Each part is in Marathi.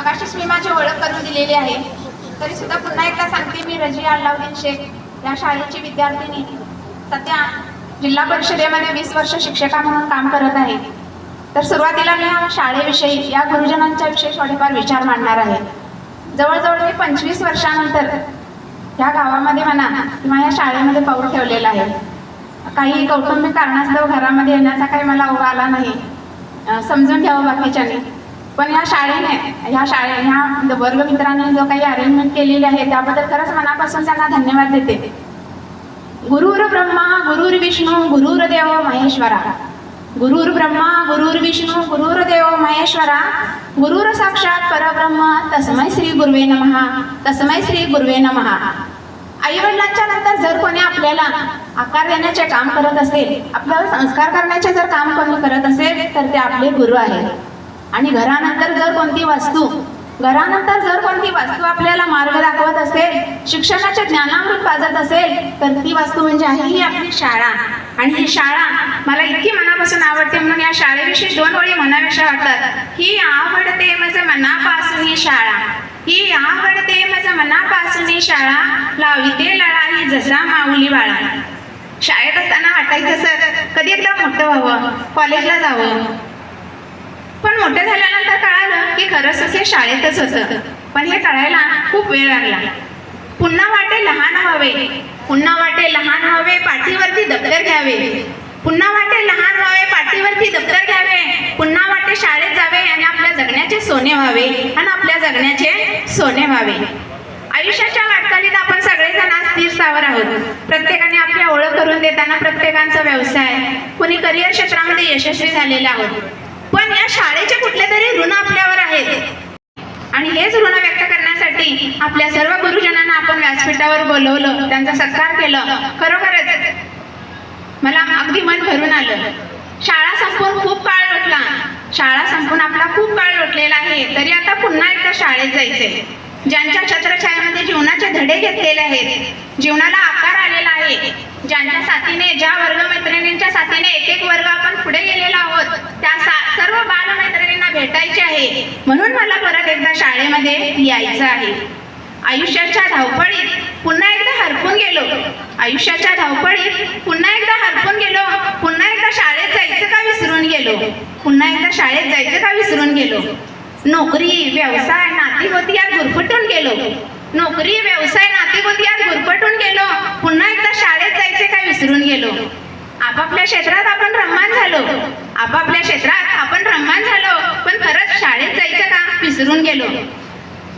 मगाशीच मी माझी ओळख करून दिलेली आहे. तरी सुद्धा पुन्हा एकदा सांगते मी रजिया अल्लाउद्दीन शेख या शाळेची विद्यार्थिनी. सध्या जिल्हा परिषदेमध्ये वीस वर्ष शिक्षका म्हणून काम करत आहे. तर सुरुवातीला मी या शाळेविषयी या गुरुजनांच्या विषयी थोडेफार विचार मांडणार आहे. जवळजवळ मी पंचवीस वर्षानंतर ह्या गावामध्ये म्हणा किंवा या शाळेमध्ये पाऊल ठेवलेला आहे. काही कौटुंबिक कारणास्तव घरामध्ये येण्याचा काही मला ओघ आला नाही. समजून घ्यावं बाकीच्याने. पण या शाळेने ह्या शाळे ह्या म्हणजे वर्गमित्रांनी जो काही अरेंजमेंट केलेली आहे त्याबद्दल खरंच मनापासून त्यांना धन्यवाद देते. गुरुर ब्रह्मा गुरुर विष्णू गुरुर देव महेश्वरा. गुरुर ब्रह्मा गुरुर विष्णू गुरुर देव महेश्वरा. गुरुर साक्षात परब्रह्म तस्मै श्री गुरुवे नमहा तस्मै श्री गुरुवे नमहा आई वडिलांच्या नंतर जर कोणी आपल्याला आकार देण्याचे काम करत असेल आपल्याला संस्कार करण्याचे जर काम कोणी करत असेल तर ते आपले गुरु आहेत. आणि घरानंतर जर कोणती वस्तू घरानंतर जर कोणती वस्तू आपल्याला मार्ग दाखवत असेल शिक्षणाचे ज्ञानामृत पाजत असेल तर ती वस्तू म्हणजे आहे ही आपली शाळा. आणि ही शाळा मला इतकी मनापासून आवडते म्हणून या शाळेविषयी दोन ओळी म्हणाव्याशा वाटतात. ही आवडते माझं मनापासून ही शाळा. ही आवडते माझं मनापासून ही शाळा. लाविते लढा ही जसा माऊली बाळा. शाळेत असताना वाटायचं सर कधी एकदा मोठं व्हावं? कॉलेजला जावं? पण मोठं झाल्यानंतर कळालं की खरंच असे शाळेतच होतं. पण हे कळायला खूप वेळ लागला. पुन्हा वाटे लहान व्हावे. पुन्हा वाटे लहान व्हावे पाठीवरती दप्तर घ्यावे. पुन्हा वाटे लहान व्हावे पाठीवरती दप्तर घ्यावे. पुन्हा वाटे शाळेत जावे आणि आपल्या जगण्याचे सोने व्हावे आणि आपल्या जगण्याचे सोने व्हावे. आयुष्याच्या वाटचालीत आपण सगळेजण आज स्थिर स्थावर आहोत. प्रत्येकाने आपली ओळख करून देताना प्रत्येकांचा व्यवसाय. कुणी करिअर क्षेत्रामध्ये यशस्वी झालेले आहोत. पण या शाळेचे कुठले तरी ऋण आपल्यावर आहेत. आणि हेच ऋण व्यक्त करण्यासाठी आपल्या सर्व गुरुजनांना आपण व्यासपीठावर बोलवलं त्यांचा सत्कार केलं. खरोखरच मला अगदी मन भरून आलं. शाळा संपून खूप काळ लोटला. शाळा संपून आपला खूप काळ लोटलेला आहे. तरी आता पुन्हा एकदा शाळेत जायचे ज्यांच्या छत्रछायामध्ये जीवनाचे धडे घेतलेले आहेत जीवनाला आकार आलेला आहे ज्यांच्या साथीने ज्या वर्गमैत्रिणींच्या साथीने एक एक वर्ग आपण पुढे गेलेला आहोत त्या सा- सर्व बालमैत्रिणींना भेटायचे आहे म्हणून मला परत एकदा शाळेमध्ये यायचं आहे. आयुष्याच्या धावपळीत पुन्हा एकदा हरपून गेलो. आयुष्याच्या धावपळीत पुन्हा एकदा हरपून गेलो. पुन्हा एकदा शाळेत जायचं का विसरून गेलो? पुन्हा एकदा शाळेत जायचं का विसरून गेलो? नोकरी व्यवसाय नाती होती यात गुरफटून गेलो. नोकरी व्यवसाय नाती होती यात गुरफटून गेलो. पुन्हा एकदा शाळेत जायचे का विसरून गेलो? आपापल्या क्षेत्रात आपण रममान झालो. आपापल्या क्षेत्रात आपण रममान झालो. पण खरंच शाळेत जायचं का? विसरून गेलो.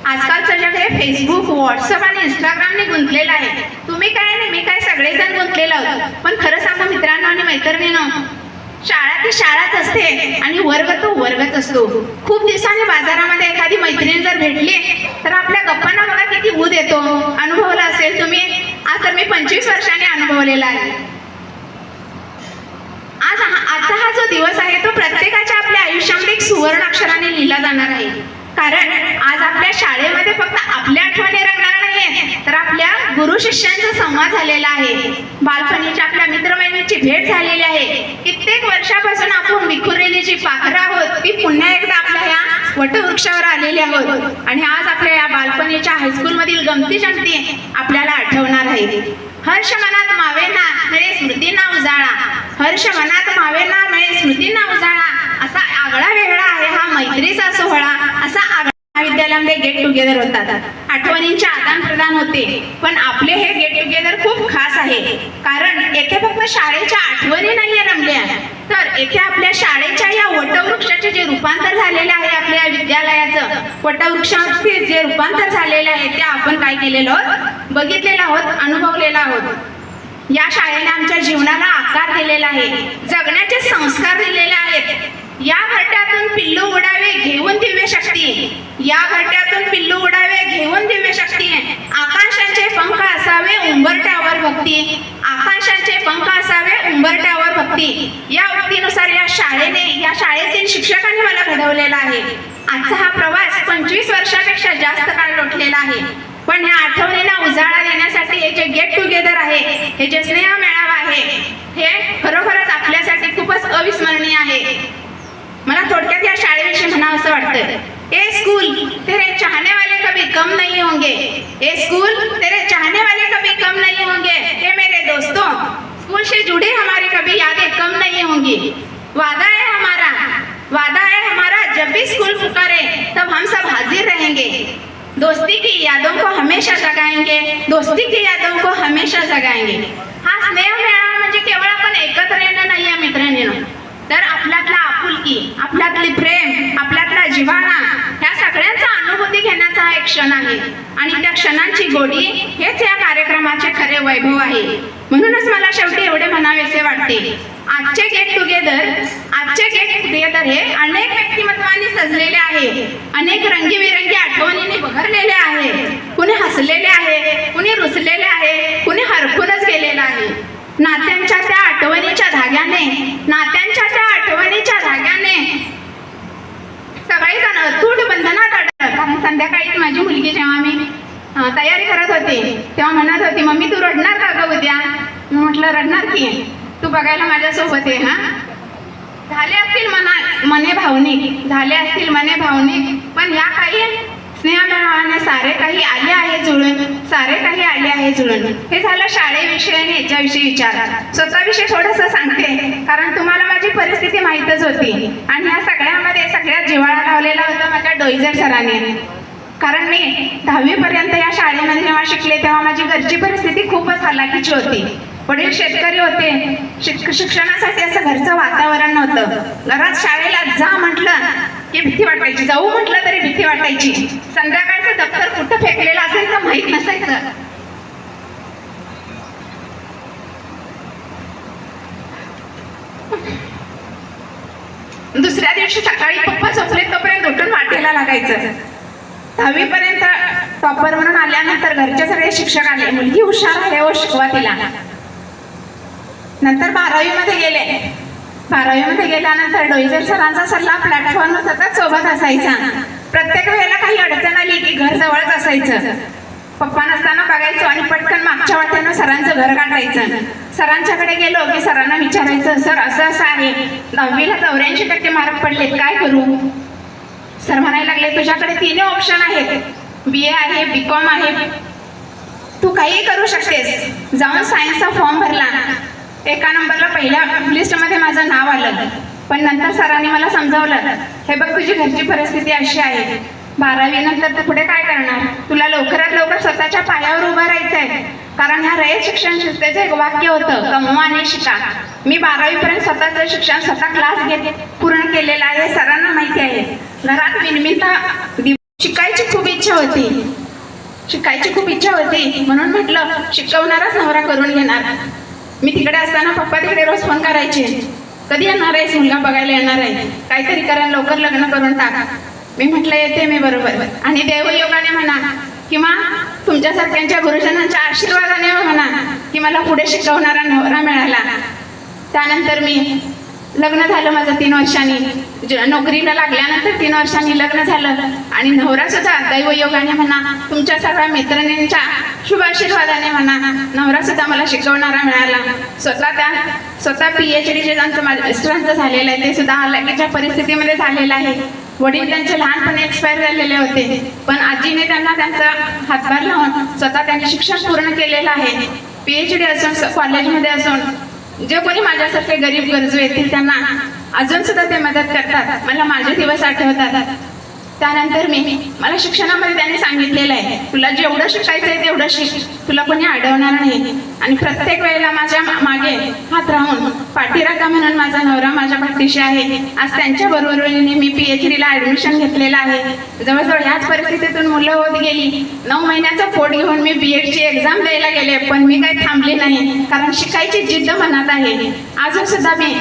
आजकालचं जग हे फेसबुक व्हॉट्सअप आणि इंस्टाग्रामने गुंतलेलं आहे. तुम्ही काय आणि मी काय सगळेजण गुंतलेलं आहोत. पण खरं सांगा मित्रांनो आणि मैत्रिणींनो शाळा ती शाळाच असते आणि वर्ग तो वर्गच असतो. खूप दिवसांनी बाजारामध्ये एखादी मैत्रीण जर भेटली तर आपल्या गप्पांना बघा किती ऊद येतो. अनुभवला असेल तुम्ही. आज तर मी पंचवीस वर्षांनी अनुभवलेला आहे. आज हा आजचा हा जो दिवस आहे तो प्रत्येकाच्या आपल्या आयुष्यामध्ये एक सुवर्ण अक्षराने लिहिला जाणार आहे. कारण आज आपल्या शाळेमध्ये फक्त आपल्या आठवणी रंगणार नाहीये तर आपल्या गुरु शिष्यांचा संवाद झालेला आहे. बालपणीच्या आपल्या मित्रमैत्रिणीची भेट झालेली आहे. कित्येक वर्षापासून आपण विखुरलेली जी पाखरं आहोत ती पुन्हा एकदा वटवृक्षावर आलेले आहोत. आणि आज आपल्या या बालपणीच्या हायस्कूलमधील गमती जमती आपल्याला आठवणार आहे. हर्ष मनात मावेना मिळे स्मृतींना उजाळा. हर्ष मनात मावेना मिळे स्मृतींना उजाळा. असा आगळा वेगळा आहे हा मैत्रीचा सोहळा. असा आगळा महाविद्यालयामध्ये गेट टुगेदर होतात. आठवणींचे आदान प्रदान होते. पण आपले हे गेट टुगेदर खूप खास आहे. कारण येथे फक्त शाळेच्या आठवणी नाही रमल्या. तर येथे आपल्या शाळेच्या या वटवृक्षाचे जे रूपांतर झालेले आहे आपल्या विद्यालयाचं वटवृक्षाचे जे रूपांतर झालेले आहे ते आपण काय केलेलो आहोत? बघितलेलं आहोत अनुभवलेलं आहोत. या शाळेने आमच्या जीवनाला आकार दिलेला आहे जगण्याचे संस्कार दिलेले आहेत. या घरट्यातून पिल्लू उडावे घेऊन दिव्य शक्ती. या घरट्यातून पिल्लू उडावे घेऊन दिव्य शक्ती. आकाशाचे पंख असावे उंबरट्यावर भक्ती. आकाशाचे पंख असावे उंबरट्यावर उक्ती या उक्तीनुसार या शाळेने या शाळेतील शिक्षकांनी मला घडवलेला आहे. आजचा हा प्रवास पंचवीस वर्षापेक्षा जास्त काळ लोटलेला आहे. पण ह्या आठवणींना उजाळा देण्यासाठी हे जे गेट टुगेदर आहे हे जे स्नेह मेळावा आहे हे खरोखरच आपल्यासाठी खूपच अविस्मरणीय आहे. मला थोडक्यात या शाळेविषयी म्हणावं असं वाटतं ए स्कूल तेरे चाहने वाले कभी कम नहीं होंगे. ए स्कूल तेरे चाहने वाले कभी कम नहीं होंगे. हे मेरे दोस्तों स्कूल से जुड़े हमारे कभी यादें कम नहीं होंगी। वादा है हमारा। वादा है हमारा जब भी स्कूल पुकारे तब हम सब हाजिर रहेंगे। दोस्ती की यादों को हमेशा जगाएंगे। दोस्ती की यादों को हमेशा जगाएंगे। हा स्नेह मेळावा म्हणजे केवळ आपण एकत्र येणं नाही आहे मित्रांनो तर आपल्यातला आपुलकी आपल्यातली प्रेम आपल्यातला जिव्हाळा ह्या सगळ्या अनुभूती एक क्षण आहे. आणि त्या क्षणांची गोडी हेच या कार्यक्रमाचे खरे वैभव आहे. म्हणूनच मला शेवटी एवढे म्हणावेसे वाटते. आजचे गेट टुगेदर आजचे गेट टुगेदर हे अनेक व्यक्तिमत्वाने सजलेले आहे. अनेक रंगीबिरंगी आठवणींनी बघरलेले आहे. कुणी हसलेले आहे कुणी रुसलेले आहे कुणी हरखूनच गेलेलं आहे. नात्यांच्या त्या आठवणीच्या धाग्याने नात्या त्या आठवणीच्या धाग्याने सगळे जण अतूट बंधनात अडकतात कारण संध्याकाळी माझी मुलगी जेव्हा मी अं, तयारी करत होते. तेव्हा म्हणत होती मम्मी तू रडणार का ग उद्या? म्हटलं रडणार की. तू बघायला माझ्यासोबत आहे हा. झाले असतील मना मने भावनिक. झाले असतील मने भावनिक. पण या काही स्नेहमेळावाने सारे काही आले आहे जुळून. सारे काही आले आहे जुळून. हे झालं शाळेविषयी आणि याच्याविषयी विचार. स्वतःविषयी थोडंसं सांगते कारण तुम्हाला माझी परिस्थिती माहीतच होती. आणि ह्या सगळ्यामध्ये सगळ्यात जिव्हाळा लावलेला होता माझ्या डोईजर सरांनी. कारण मी दहावीपर्यंत या शाळेमध्ये जेव्हा शिकले तेव्हा माझी घरची परिस्थिती खूपच हालाकीची होती. वडील शेतकरी होते. शिक शिक्षणासाठी असं घरचं वातावरण नव्हतं. घरात शाळेला जा म्हटलं की भीती वाटायची. जाऊ म्हटलं तरी भीती वाटायची. संध्याकाळचं दप्तर कुठं फेकलेलं तर माहीत नसायचं. दुसऱ्या दिवशी सकाळी पप्पा झोपले तोपर्यंत उठून वाटेला लागायचं. दहावीपर्यंत टॉपर म्हणून आल्यानंतर घरचे सगळे शिक्षक आले. मुलगी हुशार आहे व शिकवा तिला. नंतर बारावीमध्ये गेले. बारावीमध्ये गेल्यानंतर डोईजर सरांचा सल्ला प्लॅटफॉर्म सतत सोबत असायचा. प्रत्येक वेळेला काही अडचण आली की घर जवळच असायचं. पप्पा नसताना बघायचो आणि पटकन मागच्या वाट्यानं सरांचं घर गाठायचं सरांच्याकडे गेलो की सरांना विचारायचं सर असं असं आहे. दहावीला चौऱ्याऐंशी टक्के मार्क पडलेत काय करू? सर म्हणायला लागले तुझ्याकडे तीन ऑप्शन आहेत. बी ए आहे बी कॉम आहे. तू काही करू शकतेस. जाऊन सायन्सचा फॉर्म भरला. एका नंबरला पहिल्या लिस्टमध्ये माझं नाव आलं. पण नंतर सरांनी मला समजावलं हे बघ तुझी घरची परिस्थिती अशी आहे. बारावी नंतर तू पुढे काय करणार? तुला लवकरात लवकर स्वतःच्या पायावर उभं राहायचं आहे कारण ह्या रयत शिक्षण संस्थेचं एक वाक्य होतं कमवा आणि शिका. मी बारावीपर्यंत स्वतःचं शिक्षण स्वतः क्लास घेत पूर्ण केलेलं आहे. सरांना माहिती आहे. घरात विनिमिता शिकायची खूप इच्छा होती. शिकायची खूप इच्छा होती. म्हणून म्हटलं शिकवणाराच नवरा करून घेणार. मी तिकडे असताना पप्पा तिकडे रोज फोन करायचे. कधी येणार आहेस? मुलगा बघायला येणार आहे. काहीतरी करा लवकर लग्न करून टाका. मी म्हटलं येते मी बरोबर. आणि देवयोगाने म्हणा किंवा तुमच्या तुमच्यासारख्यांच्या गुरुजनांच्या आशीर्वादाने म्हणा की मला पुढे शिकवणारा नवरा मिळाला. त्यानंतर मी लग्न झालं माझं तीन वर्षांनी. ज- नोकरीला लागल्यानंतर तीन वर्षांनी लग्न झालं. आणि नवरा सुद्धा दैवयोगाने म्हणा तुमच्या सगळ्या मैत्रिणींच्या शुभाशीर्वादाने म्हणा नवरा सुद्धा मला शिकवणारा मिळाला. स्वतः त्या स्वतः पी एच डी जे ज्यांचं माझ्या मिस्टरांचं झालेलं आहे ते सुद्धा लगेच्या परिस्थितीमध्ये झालेलं आहे. वडील त्यांचे लहानपणी एक्सपायर झालेले होते. पण आजीने त्यांना त्यांचा हातभार लावून स्वतः त्यांनी शिक्षण पूर्ण केलेलं आहे. पी एच डी असून कॉलेजमध्ये असून जे कोणी माझ्यासारखे गरीब गरजू येतील त्यांना अजून सुद्धा ते मदत करतात. मला माझे दिवस आठवतात. त्यानंतर मी मला शिक्षणामध्ये त्यांनी सांगितलेलं आहे तुला जेवढं शिकायचं आहे तेवढं शिक. तुला कोणी अडवणार नाही. आणि प्रत्येक वेळेला माझ्या मा- मागे हात राहून पाठीराखा म्हणून माझा नवरा माझ्या पाठीशी आहे. आज त्यांच्या बरोबरीने मी पी एच डीला ॲडमिशन घेतलेलं आहे. जवळजवळ ह्याच परिस्थितीतून मुलं होत गेली. नऊ महिन्याचा पोट घेऊन मी बी एडची एक्झाम द्यायला गेले पण मी काही थांबले नाही. कारण शिकायची जिद्द मनात आहे. अजून सुद्धा मी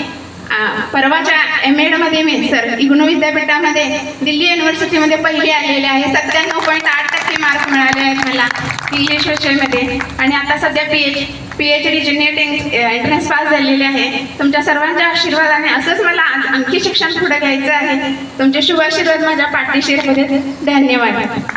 परवाच्या एम एडमध्ये मी सर इग्नो विद्यापीठामध्ये दिल्ली युनिव्हर्सिटीमध्ये पहिली आलेले आहे. सत्त्याण्णव पॉईंट आठ टक्के मार्क मिळाले आहेत मला इंग्लिश विषयमध्ये. आणि आता सध्या P H P H D net entrance pass झालेले आहे. तुमच्या सर्वांच्या आशीर्वादाने असंच मला आणखी शिक्षण पुढे घ्यायचं आहे. तुमचे शुभ आशीर्वाद माझ्या पाठीशी राहू धन्यवाद.